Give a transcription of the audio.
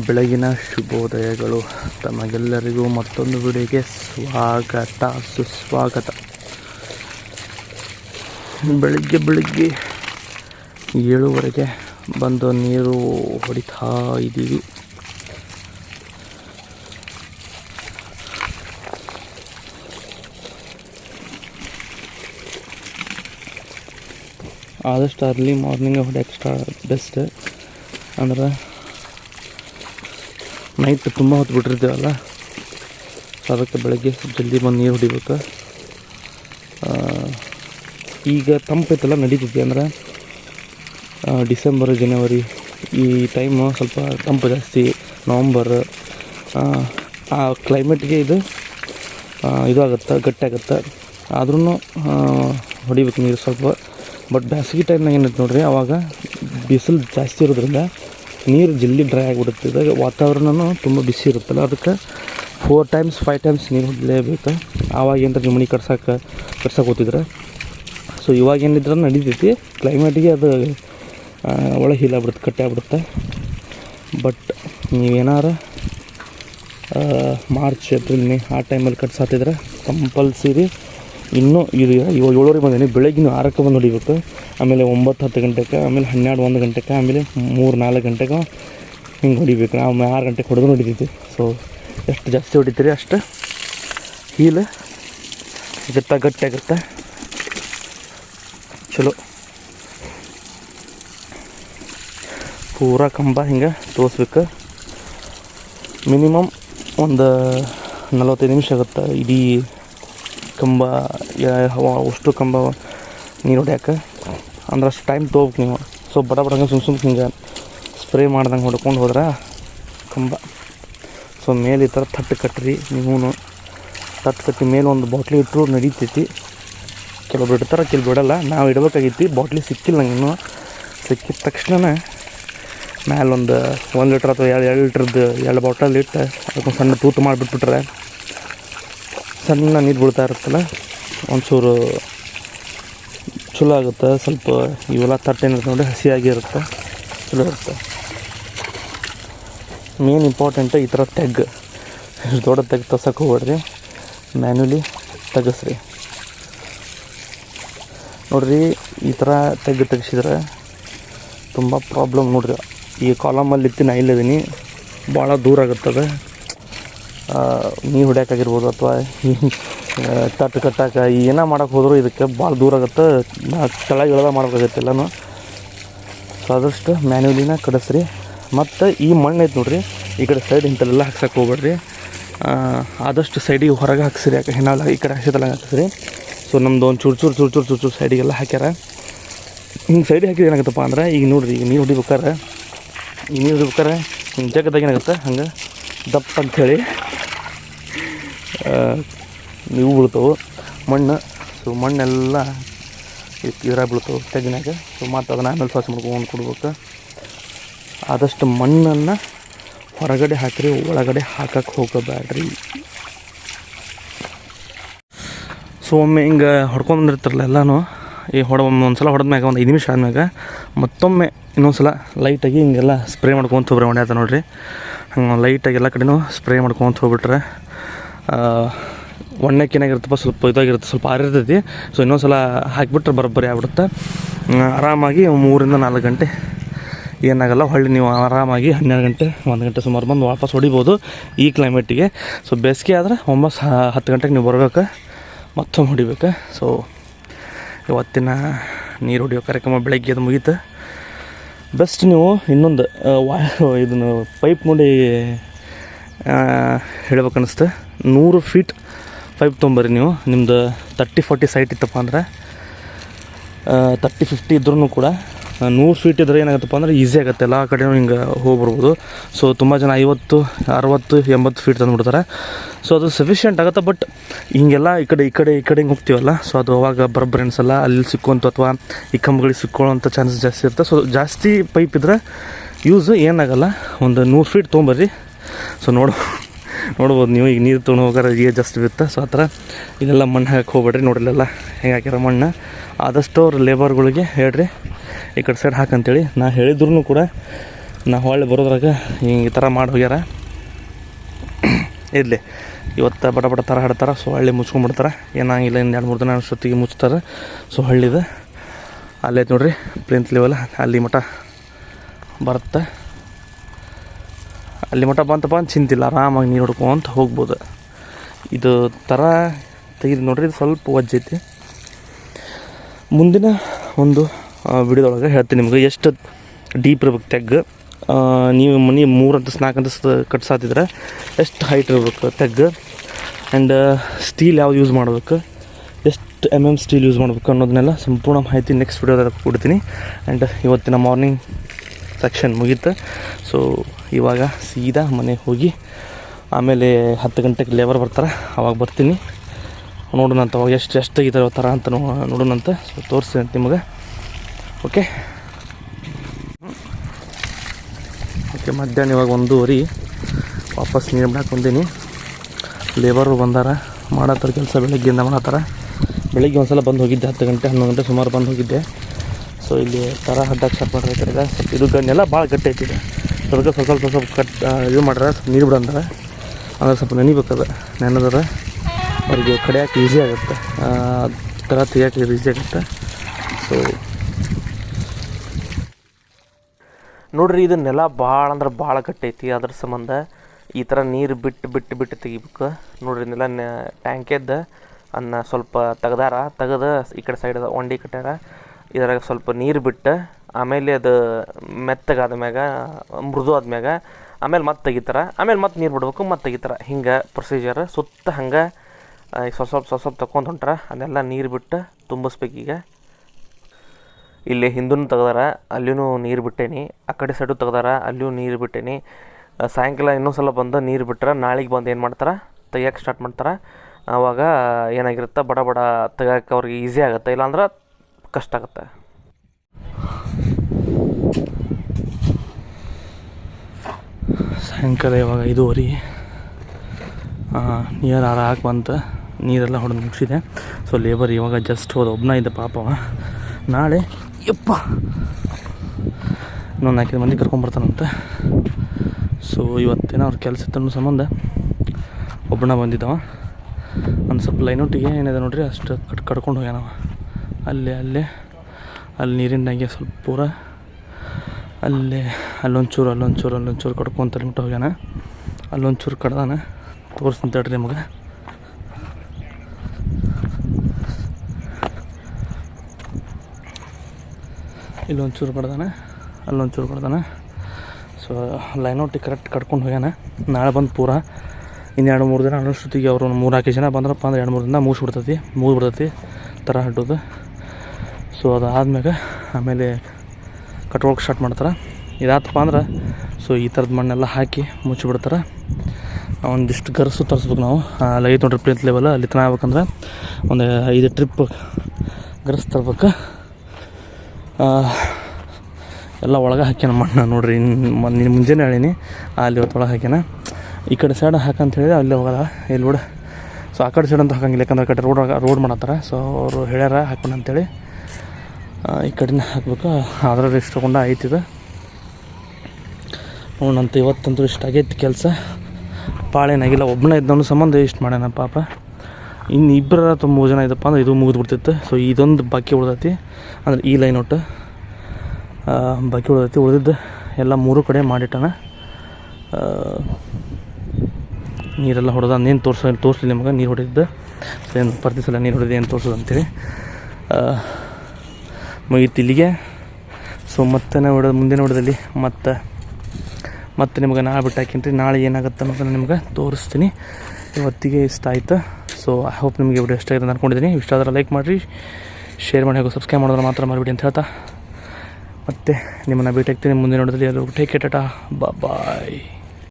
ಬೆಳಗಿನ ಶುಭೋದಯಗಳು. ತಮಗೆಲ್ಲರಿಗೂ ಮತ್ತೊಂದು ವಿಡಿಯೋಗೆ ಸ್ವಾಗತ, ಸುಸ್ವಾಗತ. ಬೆಳಿಗ್ಗೆ ಬೆಳಿಗ್ಗೆ ಏಳುವರೆಗೆ ಬಂದು ನೀರು ಹೊಡಿತಾ ಇದ್ದೀವಿ. ಆದಷ್ಟು ಅರ್ಲಿ ಮಾರ್ನಿಂಗ್ ಹೊಡೆಯಕ್ಕೆ ಸ್ಟಾ ಬೆಸ್ಟ್ ಅಂದ್ರೆ ನೈಟ್ ತುಂಬ ಹೊತ್ತು ಬಿಟ್ಟಿರ್ತೀವಲ್ಲ? ಅದಕ್ಕೆ ಬೆಳಗ್ಗೆ ಜಲ್ದಿ ಬಂದು ನೀರು ಹೊಡಿಬೇಕು. ಈಗ ತಂಪೈತಲ್ಲ ನಡೀತೈತಿ ಅಂದ್ರೆ ಡಿಸೆಂಬರ್ ಜನವರಿ ಈ ಟೈಮು ಸ್ವಲ್ಪ ತಂಪು ಜಾಸ್ತಿ ನವಂಬರ್ ಆ, ಕ್ಲೈಮೇಟ್ಗೆ ಇದು ಇದು ಆಗುತ್ತೆ ಗಟ್ಟಿ ಆಗುತ್ತೆ ಆದ್ರೂ ಹೊಡಿಬೇಕು ನೀರು ಸ್ವಲ್ಪ. ಬಟ್ ಬೇಸಿಗೆ ಟೈಮ್ನಾಗ ಏನೈತೆ ನೋಡ್ರಿ ಅವಾಗ ಬಿಸಿಲು ಜಾಸ್ತಿ ಇರೋದ್ರಿಂದ ನೀರು ಜಲ್ದಿ ಡ್ರೈ ಆಗಿಬಿಡುತ್ತೆ. ಇದಾಗ ವಾತಾವರಣನೂ ತುಂಬ ಬಿಸಿ ಇರುತ್ತಲ್ಲ, ಅದಕ್ಕೆ ಫೋರ್ ಟೈಮ್ಸ್ ಫೈವ್ ಟೈಮ್ಸ್ ನೀರು ಹೊಡಲೇಬೇಕು. ಆವಾಗ ಏನಾರ ನಿಮ್ಮ ಮನೆ ಕಟ್ಸಕ್ಕೆ ಕಟ್ಸಕ್ಕೆ ಹೋಗ್ತಿದ್ರೆ? ಸೊ ಇವಾಗ ಏನಿದ್ರೆ ನಡೀತೈತಿ. ಕ್ಲೈಮೇಟಿಗೆ ಅದು ಒಳಗೆ ಹೀಲಾಗ್ಬಿಡುತ್ತೆ ಕಟ್ಟೆ ಆಗ್ಬಿಡುತ್ತೆ ಬಟ್ ನೀವೇನಾರ ಮಾರ್ಚ್ ಏಪ್ರಿಲ್ ಮೇ ಆ ಟೈಮಲ್ಲಿ ಕಟ್ಸಾತಿದ್ರೆ ಕಂಪಲ್ಸರಿ ಇನ್ನೂ ಇದು ಇವಾಗ ಏಳುವರೆಗೆ ಬಂದೀನಿ. ಬೆಳಗಿನ ಆರಕ್ಕೆ ಬಂದು ಹೊಡಿಬೇಕು. ಆಮೇಲೆ ಒಂಬತ್ತು ಹತ್ತು ಗಂಟೆಗೆ ಆಮೇಲೆ ಹನ್ನೆರಡು ಒಂದು ಗಂಟೆಗೆ ಆಮೇಲೆ ಮೂರು ನಾಲ್ಕು ಗಂಟೆಗೆ ಹಿಂಗೆ ಹೊಡಿಬೇಕು. ನಾವು ಆರು ಗಂಟೆಗೆ ಹೊಡೆದು ಹೊಡಿತೈತಿ ಸೊ ಎಷ್ಟು ಜಾಸ್ತಿ ಹೊಡಿತೀರಿ ಅಷ್ಟು? ಹೀಲ್. ಗಟ್ಟ, ಗಟ್ಟಿ ಆಗುತ್ತೆ ಚಲೋ. ಪೂರ ಕಂಬ ಹಿಂಗೆ ತೋರಿಸ್ಬೇಕು. ಮಿನಿಮಮ್ ಒಂದು ನಲವತ್ತೈದು ನಿಮಿಷ ಆಗುತ್ತೆ. ಇಡೀ ಹವ- ಅಷ್ಟು ಕಂಬ ನೀರು ಹೊಡ್ಯಾಕೆ. ಅಂದ್ರೆ ಅಷ್ಟು ಟೈಮ್ ತೊಗೋಬೇಕು ನೀವು. ಸೊ ಬಡ ಬಡ ಸುಮ್ ಸುಮ್ ಹಿಂಗೆ ಸ್ಪ್ರೇ ಮಾಡ್ದಂಗೆ ಹೊಡ್ಕೊಂಡು ಹೋದ್ರೆ ಕಂಬ. ಸೊ ಮೇಲೆ ಈ ಥರ ತಟ್ಟು ಕಟ್ಟ್ರಿ ನೀವು ತಟ್ಟು ಕಟ್ಟಿ ಮೇಲೆ ಒಂದು ಬಾಟ್ಲಿ ಇಟ್ಟರು ನಡೀತೈತಿ. ಕೆಲವೊಬ್ರು ಇಡ್ತಾರೆ ಕೆಲವು ಬಿಡಲ್ಲ ನಾವು ಇಡಬೇಕಾಗಿತ್ತು ಬಾಟ್ಲಿ ಸಿಕ್ಕಿಲ್ಲ ನಂಗೆ ಇನ್ನೂ. ಸಿಕ್ಕಿದ ತಕ್ಷಣ ಮ್ಯಾಲೊಂದು ಒಂದು ಲೀಟ್ರ್ ಅಥವಾ ಎರಡು ಎರಡು ಲೀಟ್ರದ್ದು ಎರಡು ಬಾಟಲ್ ಇಟ್ಟು, ಅದಕ್ಕೊಂದು ಸಣ್ಣ ತೂತು ಮಾಡಿಬಿಟ್ಬಿಟ್ರೆ ಸಣ್ಣ ನೀರು ಬೀಳ್ತಾ ಇರುತ್ತಲ್ಲ, ಒಂಚೂರು ಚಲೋ ಆಗುತ್ತೆ, ಸ್ವಲ್ಪ ಇವೆಲ್ಲ ತಟ್ಟೇನಿರುತ್ತೆ ನೋಡಿ ಹಸಿಯಾಗಿರುತ್ತೆ ಚಲೋ ಇರುತ್ತೆ. ಮೇನ್ ಇಂಪಾರ್ಟೆಂಟ್ ಈ ಥರ ತೆಗ್ ಇಷ್ಟು ದೊಡ್ಡ ತೆಗ್ ತಸಕ್ಕೆ ಹೋಗ್ಬೇಡ್ರಿ. ಮ್ಯಾನ್ಯಲಿ ತೆಗಸ್ರಿ. ನೋಡ್ರಿ, ಈ ಥರ ತೆಗ್ ತೆಗ್ಸಿದ್ರೆ ತುಂಬ ಪ್ರಾಬ್ಲಮ್ ನೋಡ್ರಿ. ಈ ಕಾಲಮಲ್ಲಿ ಇತ್ತು ನಾ ಇಲ್ಲಿದ್ದೀನಿ ಭಾಳ ದೂರ ಆಗುತ್ತದೆ. ನೀರು ಹೊಡ್ಯಾಕಾಗಿರ್ಬೋದು ಅಥವಾ ತಟ್ಟು ಕಟ್ಟಾಕ ಏನೋ ಮಾಡೋಕೆ ಹೋದರೂ ಇದಕ್ಕೆ ಭಾಳ ದೂರ ಆಗುತ್ತೆ. ನಾ ಕೆಳಗೆ ಇಳದ ಮಾಡ್ಬೇಕಾಗತ್ತೆ ಎಲ್ಲನೂ. ಸೊ ಆದಷ್ಟು ಮ್ಯಾನ್ಯುಲಿನ ಕಡಿಸ್ರಿ. ಮತ್ತು ಈ ಮಣ್ಣು ಐತೆ ನೋಡ್ರಿ, ಈ ಕಡೆ ಸೈಡ್ ಇಂಥಲ್ಲೆಲ್ಲ ಹಾಕ್ಸಕ್ಕೆ ಹೋಗ್ಬೇಡ್ರಿ. ಆದಷ್ಟು ಸೈಡಿಗೆ ಹೊರಗೆ ಹಾಕ್ಸಿರಿ, ಯಾಕೆ ಹೆಣ್ಣಲ್ಲ ಈ ಕಡೆ ಹಾಕ್ಸಿದಲ್ಲ ಹಾಕ್ಸಿರಿ. ಸೊ ನಮ್ದು ಒಂದು ಚೂರು ಚೂರು ಚೂರು ಚೂರು ಚೂರು ಚೂರು ಸೈಡಿಗೆಲ್ಲ ಹಾಕ್ಯಾರ. ಹಿಂಗೆ ಸೈಡಿಗೆ ಹಾಕಿದ್ರೆ ಏನಾಗುತ್ತಪ್ಪ ಅಂದ್ರೆ, ಈಗ ನೋಡ್ರಿ, ಈಗ ನೀರು ಹೊಡಿಬೇಕಾರೆ ಈ ನೀರು ಹೊಡಿಬೇಕಾರೆ ಹಿಂಗೆ ಜಗದಾಗ ಏನಾಗುತ್ತೆ, ಹಂಗೆ ದಪ್ಪ ಅಂಥೇಳಿ ನೀವು ಬೀಳ್ತವೆ. ಮಣ್ಣು, ಸೊ ಮಣ್ಣೆಲ್ಲ ಇದ್ರಾಗ ಬೀಳ್ತವೆ ತೆಗಿನಾಗ ಸೊ ಮತ್ತು ಅದನ್ನ ಆಮೇಲೆ ಸ್ವಚ್ಛ ಮಾಡ್ಕೊಂಡು ಕೊಡ್ಬೇಕು. ಆದಷ್ಟು ಮಣ್ಣನ್ನು ಹೊರಗಡೆ ಹಾಕಿರಿ, ಒಳಗಡೆ ಹಾಕಕ್ಕೆ ಹೋಗಬೇಡ್ರಿ. ಸೊ ಒಮ್ಮೆ ಹಿಂಗೆ ಹೊಡ್ಕೊಂಡು ಬಂದಿರ್ತಾರಲ್ಲ ಎಲ್ಲನೂ, ಈ ಹೊಡ ಒಂದು ಸಲ ಹೊಡೆದ್ಮ್ಯಾಗ ಒಂದು ಐದು ನಿಮಿಷ ಆದ್ಮ್ಯಾಗ ಮತ್ತೊಮ್ಮೆ ಇನ್ನೊಂದು ಸಲ ಲೈಟಾಗಿ ಹಿಂಗೆಲ್ಲ ಸ್ಪ್ರೇ ಮಾಡ್ಕೊಂತ ಹೋಗ್ರಿ ಆಯ್ತು ನೋಡಿರಿ. ಹಂಗೆ ಲೈಟಾಗಿ ಎಲ್ಲ ಕಡೆನೂ ಸ್ಪ್ರೇ ಮಾಡ್ಕೊತ ಹೋಗ್ಬಿಟ್ರೆ ಒಣ್ಣಕ್ಕೆ ಏನಾಗಿರುತ್ತಪ್ಪ ಸ್ವಲ್ಪ ಇದಾಗಿರುತ್ತೆ, ಸ್ವಲ್ಪ ಆರಿರ್ತೈತಿ. ಸೊ ಇನ್ನೊಂದು ಸಲ ಹಾಕಿಬಿಟ್ರೆ ಬರೋಬ್ಬರಿ ಆಗ್ಬಿಡುತ್ತೆ. ಆರಾಮಾಗಿ ಮೂರಿಂದ ನಾಲ್ಕು ಗಂಟೆ ಏನಾಗಲ್ಲ, ಹೊಳ್ಳಿ ನೀವು ಆರಾಮಾಗಿ ಹನ್ನೆರಡು ಗಂಟೆ, ಒಂದು ಗಂಟೆ ಸುಮಾರು ಬಂದು ವಾಪಸ್ ಹೊಡಿಬೋದು ಈ ಕ್ಲೈಮೇಟಿಗೆ ಸೊ ಬೇಸಿಗೆ ಆದರೆ ಒಂಬತ್ತು ಹತ್ತು ಗಂಟೆಗೆ ನೀವು ಬರಬೇಕು, ಮತ್ತೊಮ್ಮೆ ಹೊಡಿಬೇಕು. ಸೊ ಇವತ್ತಿನ ನೀರು ಹೊಡಿಯೋ ಕಾರ್ಯಕ್ರಮ ಬೆಳಗ್ಗೆ ಅದು ಮುಗೀತು. ಬೆಸ್ಟ್ ನೀವು ಇನ್ನೊಂದು ವಾ, ಇದನ್ನು ಪೈಪ್ ನೋಡಿ ಹೇಳ್ಬೇಕು ಅನಿಸ್ತು ನೂರು ಫೀಟ್ ಪೈಪ್ ತೊಗೊಂಬರ್ರಿ ನೀವು. ನಿಮ್ಮದು ತರ್ಟಿ ಫೋರ್ಟಿ ಸೈಟ್ ಇತ್ತಪ್ಪ ಅಂದ್ರೆ ತರ್ಟಿ ಫಿಫ್ಟಿ ಇದ್ರೂ ಕೂಡ ನೂರು ಫೀಟ್ ಇದ್ದರೆ ಏನಾಗುತ್ತಪ್ಪ ಅಂದ್ರೆ ಈಸಿ ಆಗುತ್ತೆ. ಎಲ್ಲ ಕಡೆಯೂ ಹಿಂಗೆ ಹೋಗ್ಬರ್ಬೋದು. ಸೊ ತುಂಬ ಜನ ಐವತ್ತು, ಅರವತ್ತು, ಎಂಬತ್ತು ಫೀಟ್ ತಂದುಬಿಡ್ತಾರೆ. ಸೊ ಅದು ಸಫಿಷಿಯೆಂಟ್ ಆಗುತ್ತೆ ಬಟ್ ಹಿಂಗೆಲ್ಲ ಈ ಕಡೆ ಈ ಕಡೆ ಈ ಕಡೆ ಹಿಂಗೆ ಹೋಗ್ತೀವಲ್ಲ? ಸೊ ಅದು ಅವಾಗ ಬರೋಬ್ಬರಿ ಅನ್ಸಲ್ಲ ಅಲ್ಲಿ ಸಿಕ್ಕುವಂಥ ಅಥವಾ ಈ ಕಂಬಗಳಿಗೆ ಸಿಕ್ಕೊಳ್ಳೋಂಥ ಚಾನ್ಸಸ್ ಜಾಸ್ತಿ ಇರುತ್ತೆ. ಸೊ ಜಾಸ್ತಿ ಪೈಪ್ ಇದ್ದರೆ ಯೂಸ್ ಏನಾಗಲ್ಲ. ಒಂದು ನೂರು ಫೀಟ್ ತೊಗೊಂಬರ್ರಿ. ಸೊ ನೋಡು. ನೋಡ್ಬೋದು ನೀವು, ಈಗ ನೀರು ತೊಗೊಂಡು ಹೋಗಾರ ಈಗ ಜಸ್ಟ್ ಬಿತ್ತ ಸೊ ಆ ಥರ ಇಲ್ಲೆಲ್ಲ ಮಣ್ಣು ಹಾಕಿ ಹೋಗ್ಬೇಡ್ರಿ ನೋಡಿಲ್ಲ ಹೆಂಗೆ ಹಾಕ್ಯಾರ ಮಣ್ಣು? ಆದಷ್ಟು ಅವ್ರ ಲೇಬರ್ಗಳಿಗೆ ಹೇಳ್ರಿ, ಈ ಕಡೆ ಸೈಡ್ ಹಾಕಂತೇಳಿ. ನಾ ಹೇಳಿದ್ರು ಕೂಡ ನಾ ಹೊಳ್ಳಿ ಬರೋದ್ರಾಗ ಹಿಂಗೆ ಈ ಥರ ಮಾಡಿ ಹೋಗ್ಯಾರ. ಇರಲಿ, ಇವತ್ತು ಬಡ ಬಡ ಥರ ಹಾಡ್ತಾರೆ ಸೊ ಹಳ್ಳಿ ಮುಚ್ಕೊಂಡ್ಬಿಡ್ತಾರೆ ಏನಾಗಿಲ್ಲ ಇನ್ನು ಎರಡು ಮೂರು ದಿನ ಅಷ್ಟೊತ್ತಿಗೆ ಮುಚ್ತಾರೆ ಸೊ ಹಳ್ಳಿದು. ಅಲ್ಲೇ ನೋಡ್ರಿ ಪ್ರಿಂಟ್ ಲೆವೆಲ್ ಅಲ್ಲಿ ಮಠ ಬರುತ್ತೆ. ಅಲ್ಲಿ ಮಟ್ಟ ಬಂತಪ್ಪ ಅಂತ ಚಿಂತಿಲ್ಲ ಆರಾಮಾಗಿ ನೀರು ಹುಡ್ಕೊಂತ ಹೋಗ್ಬೋದು. ಇದು ಥರ ತೆಗೆದು ನೋಡ್ರಿ, ಇದು ಸ್ವಲ್ಪ ಒಜ್ಜೈತಿ ಮುಂದಿನ ಒಂದು ವಿಡಿಯೋದೊಳಗೆ ಹೇಳ್ತೀನಿ ನಿಮ್ಗೆ, ಎಷ್ಟು ಡೀಪ್ ಇರ್ಬೇಕು ತೆಗ್ಗು ನೀವು ಮನೆ ಮೂರು ಅಂತಸ್ ನಾಲ್ಕು ಅಂತಸ್ ಕಟ್ಸಾತಿದ್ರೆ ಎಷ್ಟು ಹೈಟ್ ಇರ್ಬೇಕು ತೆಗ್ಗು ಆ್ಯಂಡ್ ಸ್ಟೀಲ್ ಯಾವ್ದು ಯೂಸ್ ಮಾಡಬೇಕು, ಎಷ್ಟು ಎಂ ಎಂ ಸ್ಟೀಲ್ ಯೂಸ್ ಮಾಡಬೇಕು ಅನ್ನೋದನ್ನೆಲ್ಲ ಸಂಪೂರ್ಣ ಮಾಹಿತಿ ನೆಕ್ಸ್ಟ್ ವಿಡಿಯೋದಾಗ ಕೊಡ್ತೀನಿ. ಆ್ಯಂಡ್ ಇವತ್ತಿನ ಮಾರ್ನಿಂಗ್ ಸೆಕ್ಷನ್ ಮುಗೀತು. ಸೊ ಇವಾಗ ಸೀದಾ ಮನೆಗೆ ಹೋಗಿ ಆಮೇಲೆ ಹತ್ತು ಗಂಟೆಗೆ ಲೇಬರ್ ಬರ್ತಾರೆ. ಅವಾಗ ಬರ್ತೀನಿ. ನೋಡೋಣಂತ ಅವಾಗ ಎಷ್ಟು ಎಷ್ಟು ತೆಗಿತಾರೆ ಥರ ಅಂತ ನೋಡೋಣಂತ ಸೊ, ತೋರಿಸ್ತೀನಿ ನಿಮಗೆ. ಓಕೆ ಓಕೆ ಮಧ್ಯಾಹ್ನ ಇವಾಗ ಒಂದೂವರೆ. ವಾಪಸ್ ನೀರು ಬಿಡಕ್ಕೆ ಬಂದೀನಿ. ಲೇಬರು ಬಂದಾರ. ಮಾಡತ್ತಾರ ಕೆಲಸ ಬೆಳಗ್ಗೆಯಿಂದ ಮಾಡತ್ತಾರ ಬೆಳಗ್ಗೆ ಒಂದು ಸಲ ಬಂದು ಹೋಗಿದ್ದೆ, ಹತ್ತು ಗಂಟೆ, ಹನ್ನೊಂದು ಗಂಟೆ ಸುಮಾರು ಬಂದು ಹೋಗಿದ್ದೆ. ಸೊ ಇಲ್ಲಿ ಥರ ಹಡ್ಡಕ್ಕೆ ಸ್ಟಾರ್ಟ್ ಕಡೆಗೆ ಸ್ವಲ್ಪ ಇದು ಗಣ್ಣೆಲ್ಲ ಭಾಳ ಗಟ್ಟಿ ಐತಿದೆ ಸ್ವಲ್ಪ ಸ್ವಲ್ಪ ಸ್ವಲ್ಪ ಸ್ವಲ್ಪ ಕಟ್ ಇದು ಮಾಡ್ರೆ ಸ್ವಲ್ಪ ನೀರು ಬಿಡಂದ್ರೆ. ಅಂದ್ರೆ ಸ್ವಲ್ಪ ನೆನಿಬೇಕದ ನೆನೆದ್ರೆ ಅವ್ರಿಗೆ ಕಡಿಯೋಕೆ ಈಸಿ ಆಗುತ್ತೆ. ಥರ ತೆಗಿಯೋಕೆ ಈಸಿ ಆಗುತ್ತೆ. ಸೊ ನೋಡ್ರಿ, ಇದು ನೆಲ ಭಾಳ ಅಂದ್ರೆ ಭಾಳ ಕಟ್ಟೈತಿ ಅದ್ರ ಸಂಬಂಧ ಈ ಥರ ನೀರು ಬಿಟ್ಟು ಬಿಟ್ಟು ಬಿಟ್ಟು ತೆಗಿಬೇಕು. ನೋಡ್ರಿ ಇದನ್ನೆಲ್ಲ ಟ್ಯಾಂಕೆದ್ದು ಅನ್ನ ಸ್ವಲ್ಪ ತೆಗ್ದಾರ. ತೆಗೆದು ಈ ಕಡೆ ಸೈಡ್ ಒಂಡಿ ಕಟ್ಟಾರ ಇದ್ರಾಗ ಸ್ವಲ್ಪ ನೀರು ಬಿಟ್ಟು, ಆಮೇಲೆ ಅದು ಮೆತ್ತಗಾದ ಮ್ಯಾಗ ಮೃದು ಆದ್ಮ್ಯಾಗ ಆಮೇಲೆ ಮತ್ತೆ ತೆಗಿತಾರ. ಆಮೇಲೆ ಮತ್ತೆ ನೀರು ಬಿಡ್ಬೇಕು, ಮತ್ತೆ ತೆಗಿತಾರ. ಹಿಂಗೆ ಪ್ರೊಸೀಜರ್ ಸುತ್ತ ಹಂಗೆ ಈಗ ಸ್ವಲ್ಪ ಸ್ವಲ್ಪ ಸ್ವಲ್ಪ ಸ್ವಲ್ಪ ತಕ್ಕೊಂಡು ಹೊಂಟ್ರ, ಅದೆಲ್ಲ ನೀರು ಬಿಟ್ಟು ಈಗ. ಇಲ್ಲಿ ಹಿಂದೂ ತೆಗ್ದಾರ ಅಲ್ಲಿಯೂ ನೀರು ಬಿಟ್ಟೇನಿ. ಆ ಕಡೆ ಸೈಡು ತೆಗ್ದಾರ, ಅಲ್ಲಿಯೂ ನೀರು ಬಿಟ್ಟೇನಿ. ಸಾಯಂಕಾಲ ಇನ್ನೊಂದು ಸಲ ಬಂದು ನೀರು ಬಿಟ್ರೆ ನಾಳೆಗೆ ಬಂದು ಏನು ಮಾಡ್ತಾರೆ? ತೆಗಿಯೋಕೆ ಸ್ಟಾರ್ಟ್ ಮಾಡ್ತಾರೆ. ಆವಾಗ ಏನಾಗಿರುತ್ತೆ, ಬಡ ಬಡ ತೆಗಿಯೋಕೆ ಅವ್ರಿಗೆ ಈಸಿ ಆಗುತ್ತೆ. ಇಲ್ಲಾಂದ್ರೆ ಕಷ್ಟ ಆಗುತ್ತೆ. ಸಾಯಂಕಾಲ ಇವಾಗ ಐದೂವರೆ. ನೀರು ಆರ ಹಾಕಿ ಬಂತು. ನೀರೆಲ್ಲ ಹೊಡೆದು ಮುಗಿಸಿದೆ. ಸೊ ಲೇಬರ್ ಇವಾಗ ಜಸ್ಟ್ ಹೋದ ಒಬ್ಬನ ಇದ್ದ ಪಾಪ ನಾಳೆ, ಯಪ್ಪ! ಇನ್ನೊಂದು ನಾಲ್ಕೈದು ಮಂದಿ ಕರ್ಕೊಂಬರ್ತಾನಂತೆ. ಸೊ ಇವತ್ತೇನೋ ಅವ್ರ ಕೆಲಸ ಇತ್ತು ಸಂಬಂಧ ಒಬ್ಬನ ಬಂದಿದ್ದವ. ಒಂದು ಸ್ವಲ್ಪ ಲೈನೊಟ್ಟಿಗೆ ಏನಿದೆ ನೋಡ್ರಿ, ಅಷ್ಟು ಕಟ್ ಕಡ್ಕೊಂಡು ಹೋಗ್ಯಾನವ. ಅಲ್ಲೇ ಅಲ್ಲೇ. ಅಲ್ಲಿ ನೀರಿನಾಗೆ ಸ್ವಲ್ಪ ಪೂರ. ಅಲ್ಲೇ, ಅಲ್ಲೊಂಚೂರು ಅಲ್ಲೊಂಚೂರು ಅಲ್ಲೊಂಚೂರು ಕಡ್ಕೊಂತ ಮಟ್ಟ ಹೋಗ್ಯಾನ. ಅಲ್ಲೊಂಚೂರು ಕಡ್ದಾನ. ತೋರಿಸ್ತೀನಿ ತಡ್ರಿ ನಿಮಗೆ. ಇಲ್ಲೊಂಚೂರು ಕಡ್ದಾನ, ಅಲ್ಲೊಂಚೂರು ಕಡ್ದಾನ. ಸೊ ಲೈನೌಟಿ ಕರೆಕ್ಟ್ ಕಟ್ಕೊಂಡು ಹೋಗ್ಯಾನ. ನಾಳೆ ಬಂದು ಪೂರ. ಇನ್ನೆರಡು ಮೂರು ದಿನ ಅನ್ನೋಷ್ಟೊತ್ತಿಗೆ ಅವರು ಮೂರು ನಾಲ್ಕು ಜನ ಬಂದ್ರಪ್ಪ ಅಂದ್ರೆ ಎರಡು ಮೂರು ದಿನ ಮುಗಿಸ್ಬಿಡ್ತೈತಿ ಮುಗಿದ್ಬಿಡ್ತೈತಿ ಥರ ಹಡ್ಡೋದು ಸೊ ಅದಾದ್ಮ್ಯಾಗ ಆಮೇಲೆ ಕಟ್ಕೊಳಕ್ಕೆ ಸ್ಟಾರ್ಟ್ ಮಾಡ್ತಾರೆ. ಇದಾತಪ್ಪ ಅಂದ್ರೆ ಸೊ ಈ ಥರದ ಮಣ್ಣೆಲ್ಲ ಹಾಕಿ ಮುಚ್ಚಿಬಿಡ್ತಾರೆ. ಒಂದಿಷ್ಟು ಗರ್ಸು ತರಿಸ್ಬೇಕು ನಾವು. ಅಲ್ಲಿ ಐದು ನೋಡ್ರಿ ಲೆವೆಲ್ ಅಲ್ಲಿ ತನ ಆಗ್ಬೇಕಂದ್ರೆ ಒಂದು ಐದು ಟ್ರಿಪ್ ಗರ್ಸ್ ತರ್ಬೇಕು. ಎಲ್ಲ ಒಳಗೆ ಹಾಕ್ಯಾನ ಮಣ್ಣು ನೋಡ್ರಿ. ಇನ್ನು ಮುಂಜಾನೆ ಹೇಳೀನಿ, ಅಲ್ಲಿ ಇವತ್ತು ಒಳಗೆ ಹಾಕ್ಯಾನ. ಈ ಕಡೆ ಸೈಡ್ ಹಾಕಂತ ಹೇಳಿದ್ರೆ ಅಲ್ಲಿ ಹೋಗಲ್ಲ. ಇಲ್ಲಿ ಬಿಡ. ಸೊ ಆ ಕಡೆ ಸೈಡ್ ಅಂತ ಹಾಕಂಗಿಲ್ಲ, ಯಾಕಂದ್ರೆ ಕಡೆ ರೋಡ್ ರೋಡ್ ಮಾಡತ್ತಾರ. ಸೊ ಅವರು ಹೇಳ್ಯಾರ, ಹಾಕೋಣ ಅಂತೇಳಿ. ಈ ಕಡೆನೇ ಹಾಕ್ಬೇಕು. ಅದ್ರಲ್ಲಿ ತಗೊಂಡು ಆಯ್ತಿದೆ. ನೋಡಂತ ಇವತ್ತಂತೂ ಇಷ್ಟ ಆಗೈತಿ ಕೆಲಸ. ಪಾಳೇನಾಗಿಲ್ಲ ಒಬ್ಬನೇ ಇದ್ದವನು ಸಂಬಂಧ ಇಷ್ಟು ಮಾಡ್ಯಾನ ಪಾಪ. ಇನ್ನು ಇಬ್ಬರ ತುಂಬ ಜನ ಇದ್ದಪ್ಪ ಅಂದ್ರೆ ಇದು ಮುಗಿದ್ಬಿಡ್ತಿತ್ತು. ಸೊ ಇದೊಂದು ಬಾಕಿ ಉಳ್ದೈತಿ. ಅಂದ್ರೆ ಈ ಲೈನ್ ಒಟ್ಟು ಬಾಕಿ ಉಳ್ದೈತಿ, ಉಳಿದಿದ್ದು ಎಲ್ಲ ಮೂರು ಕಡೆ ಮಾಡಿಟ್ಟಾನ. ನೀರೆಲ್ಲ ಹೊಡೆದ ನೀನು ತೋರಿಸ, ತೋರಿಸಲಿ ನಿಮಗೆ ನೀರು ಹೊಡೆದಿದ್ದು. ಸೊ ಏನು ಪ್ರತಿ ಸಲ ನೀರು ಹೊಡೆದು, ಏನು ತೋರಿಸೋದು ಅಂತೇಳಿ ಮುಗೀತು ಇಲ್ಲಿಗೆ. ಸೊ ಮತ್ತೆ ನಾವು ಹೊಡೋದು ಮುಂದಿನ ಹೊಡೆದಲ್ಲಿ ಮತ್ತೆ ಮತ್ತೆ ನಿಮ್ಗೆ ನಾಳೆ ಬಿಟ್ಟು ಹಾಕಿನ್ರಿ. ನಾಳೆ ಏನಾಗುತ್ತೆ ಅನ್ನೋದನ್ನು ನಿಮ್ಗೆ ತೋರಿಸ್ತೀನಿ. ಇವತ್ತಿಗೆ ಇಷ್ಟ ಆಯಿತು? ಸೊ ಐ ಹೋಪ್ ನಿಮಗೆ ವಿಡಿಯೋ ಇಷ್ಟ ಆಗಿದೆ ಅಂತ ಅನ್ಕೊಂಡಿದ್ದೀನಿ ಇಷ್ಟ ಆದ್ರೆ ಲೈಕ್ ಮಾಡಿರಿ. ಶೇರ್ ಮಾಡಿ ಹಾಗೂ ಸಬ್ಸ್ಕ್ರೈಬ್ ಮಾಡಿದ್ರೆ ಮಾತ್ರ ಮಾಡಿಬಿಡಿ ಅಂತ ಹೇಳ್ತಾ. ಮತ್ತೆ ನಿಮ್ಮನ್ನು ಭೇಟಿ ಆಗ್ತೀನಿ ಮುಂದಿನ ನೋಡೋದಲ್ಲಿ. ಎಲ್ಲರಿಗೂ ಟೇಕ್ ಟಾಟಾ ಬಾಯ್